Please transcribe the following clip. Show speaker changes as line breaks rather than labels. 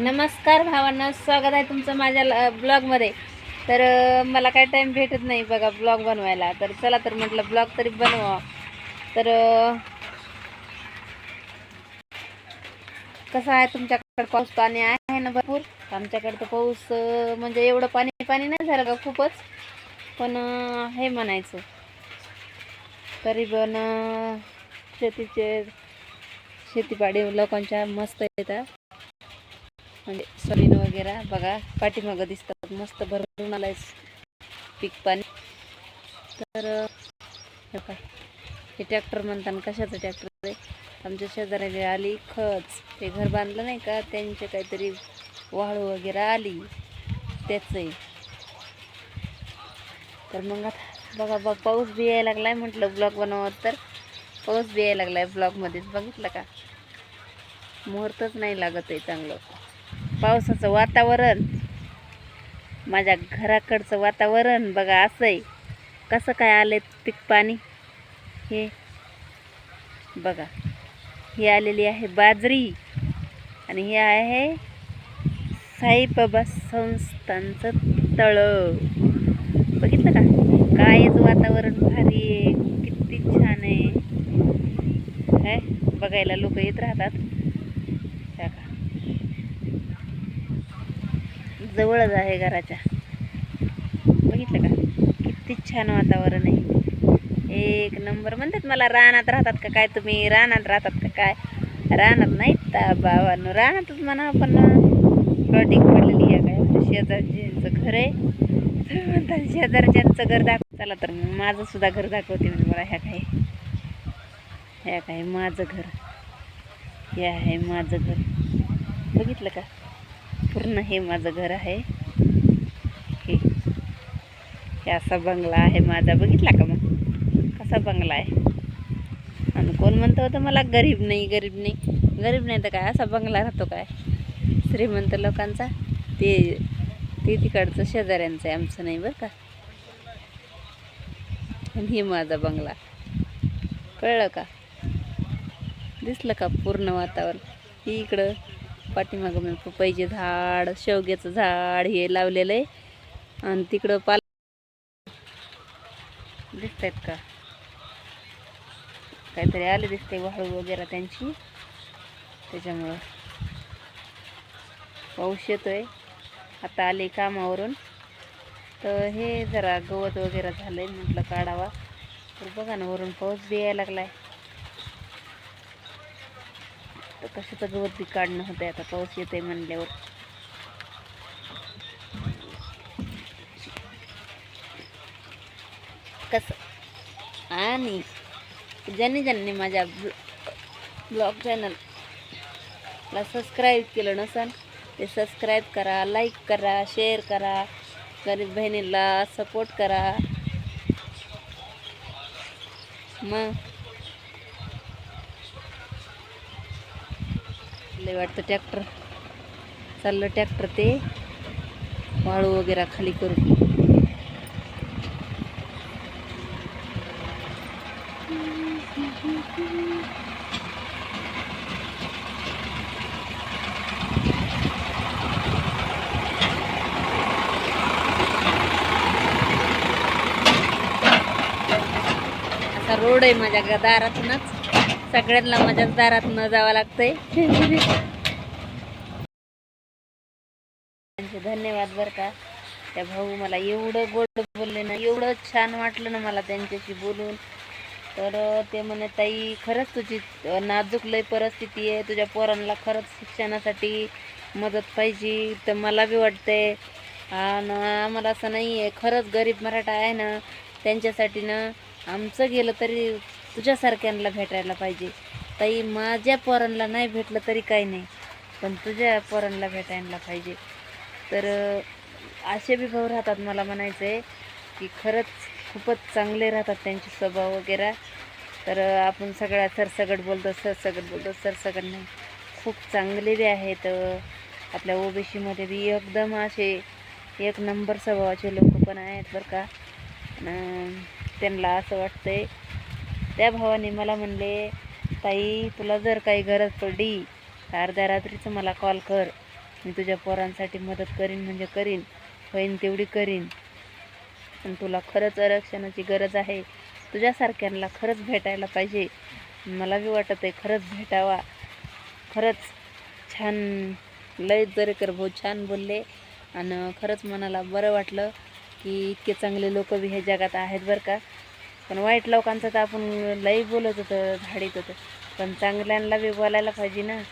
नमस्कार भावांना स्वागत आहे तुमचं माझ्या ब्लॉगमध्ये तर मला काय टाईम भेटत नाही बघा ब्लॉग बनवायला. तर चला तर म्हटलं ब्लॉग तरी बनवा. तर कसं आहे तुमच्याकडे पाऊस पाणी आहे ना भरपूर? आमच्याकडे तर पाऊस म्हणजे एवढं पाणी पाणी नाही झालं का खूपच. पण हे म्हणायचं. तरी पण शेतीचे शेतीपाडी लोकांच्या मस्त येतात. म्हणजे सोयाबीन वगैरे बघा पाठीमागं दिसतात. मस्त भरून आलाय पीक पाणी. तर हे ट्रॅक्टर म्हणताना कशाचं ट्रॅक्टर आहे? आमच्या शेजाऱ्याने आली खच ते घर बांधलं नाही का? त्यांचे काहीतरी वाळू वगैरे आली. त्याच तर मग आता बघा बघ पाऊस बी यायला लागलाय म्हटलं ब्लॉग बनवत तर. पाऊस बी यायला लागलाय ब्लॉगमध्येच बघितलं का? मुहूर्तच नाही लागत आहे चांगलं. पावसाचं वातावरण. माझ्या घराकडचं वातावरण बघा असं आहे कसं काय आले पीक पाणी? हे बघा. ही आलेली आहे बाजरी. आणि हे आहे साईबाबा संस्थांचं तळं. बघितलं का? कायच वातावरण भारी आहे. किती छान आहे. बघायला लोक येत राहतात हे का जवळच आहे घराच्या. बघितलं का? किती छान वातावरण आहे. एक नंबर. म्हणतात मला रानात राहतात का काय तुम्ही? रानात राहतात का काय? रानात नाहीत का बाबांनो रानातच म्हणा पण प्लॉटिंग पडलेली आहे काय? आमच्या शेजारच्यांचं घर आहे. तुम्ही म्हणतात शेजारच्यांचं घर दाखव. चला तर मग माझं सुद्धा घर दाखवते म्हणजे मला ह्या काय? ह्या काय? माझं घर. हे आहे माझं घर. बघितलं का? पूर्ण हे माझं घर आहे. हे हे असा बंगला आहे माझा. बघितला का मग? कसा बंगला आहे? आणि कोण म्हणतं होतं मला गरीब नाही गरीब नाही. गरीब नाही तर काय? असा बंगला राहतो काय? श्रीमंत लोकांचा. ते ते तिकडचं शेजाऱ्यांचं आहे आमचं नाही बरं का? आणि हे माझा बंगला. कळलं का? दिसलं का पूर्ण वातावरण? इकडं पाठीमागं मी पपईचे झाड शेवग्याचं झाड हे लावलेलं आहे. आणि तिकडं पाल दिसत आहेत का? काहीतरी आले दिसते वाळू वगैरे त्यांची. त्याच्यामुळं पाऊस येतोय. आता आले कामावरून. तर हे जरा गवत वगैरे झालंय म्हटलं काढावा. तर बघा ना वरून पाऊस बी यायला लागलाय. तर कशाचं गवत बी काढणं होतं आता पाऊस येतोय म्हणल्यावर. कसं? आणि ज्यांनी ज्यांनी माझ्या ब्लॉग चॅनलला सबस्क्राईब केलं नसेल ते सबस्क्राईब करा लाईक करा शेअर करा गरीब बहिणीला सपोर्ट करा. मग लय वाटतं ट्रॅक्टर. चाललं ट्रॅक्टर ते. वाळू वगैरे खाली करू रोड आहे माझ्या ग- दारातूनच. सगळ्यांना माझ्याच दारातून जावं लागतंय. त्यांचे धन्यवाद बरं का. त्या भाऊ मला एवढं गोड बोलले ना एवढं छान वाटलं ना मला त्यांच्याशी बोलून. तर ते म्हणे ताई खरंच तुझी नाजूक लय परिस्थिती आहे. तुझ्या पोरांना खरंच शिक्षणासाठी मदत पाहिजे तर मला बी वाटतंय. आणि आम्हाला असं नाही आहे खरंच गरीब मराठा आहे ना त्यांच्यासाठी ना आमचं गेलं तरी तुझ्यासारख्यांना भेटायला पाहिजे. ताई माझ्या पोरांना नाही भेटलं तरी काही नाही पण तुझ्या पोरांना भेटायला पाहिजे. तर असे बी भाऊ राहतात मला म्हणायचं आहे की खरंच खूपच चांगले राहतात त्यांचे स्वभाव वगैरे. तर आपण सगळ्या सरसगट बोलतो सरसगट बोलतो सरसगट नाही. खूप चांगले बी आहेत आपल्या ओबीसीमध्ये बी एकदम असे एक नंबर स्वभावाचे लोक पण आहेत बरं का. त्यांना असं वाटतंय त्या भावाने मला म्हणले ताई तुला जर काही गरज पडली तर अर्ध्या रात्रीचं मला कॉल कर. मी तुझ्या पोरांसाठी मदत करीन म्हणजे करीन. होईन तेवढी करीन. पण तुला खरंच आरक्षणाची गरज आहे. तुझ्यासारख्यांना खरंच भेटायला पाहिजे. मला बी वाटत आहे खरंच भेटावा. खरंच छान लय दरेकर भाऊ छान बोलले. आणि खरंच मनाला बरं वाटलं की इतके चांगले लोक बी ह्या जगात आहेत बरं का. पण वाईट लोकांचं तर आपण लई बोलत होतं झाडीत होतं. पण चांगल्यांना बी बोलायला पाहिजे ना.